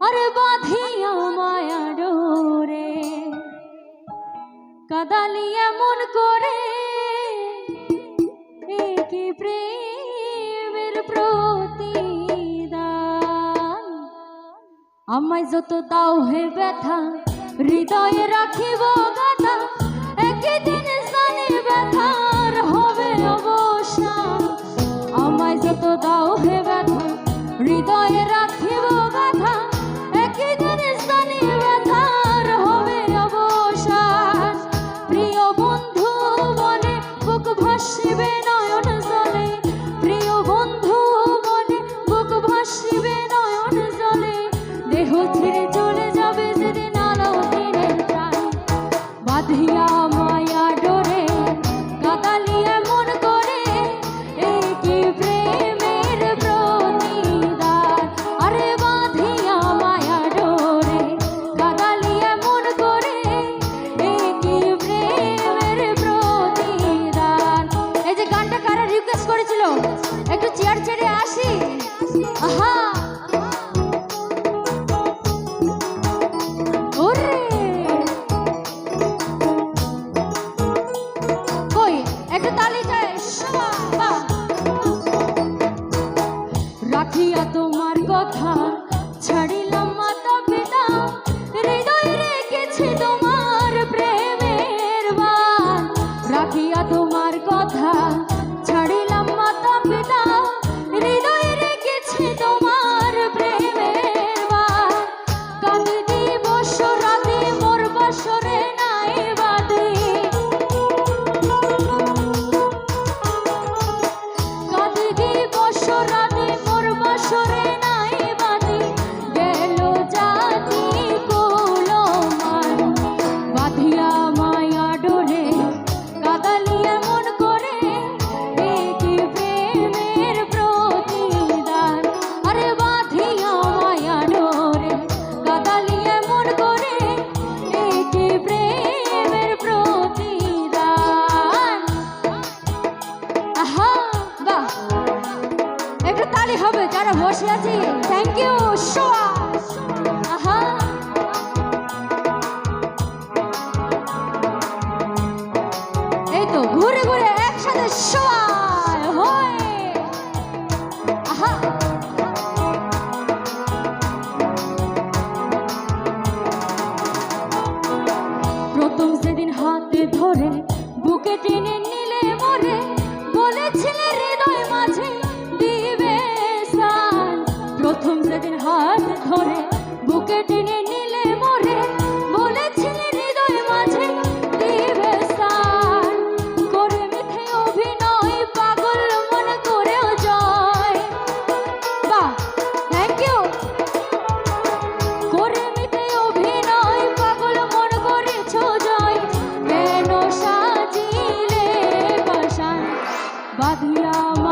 আর বাঁধিয়া মায়া ডোরে কাদালি এমন করে কি প্রেমের প্রতিদান? আমায় যত দাও হে ব্যথা, হৃদয়ে রাখিব গাদা একদিন বসে আছি। থ্যাংক ইউ এই তো ঘুরে ঘুরে একসাথে সোয়া বাঁধিলাম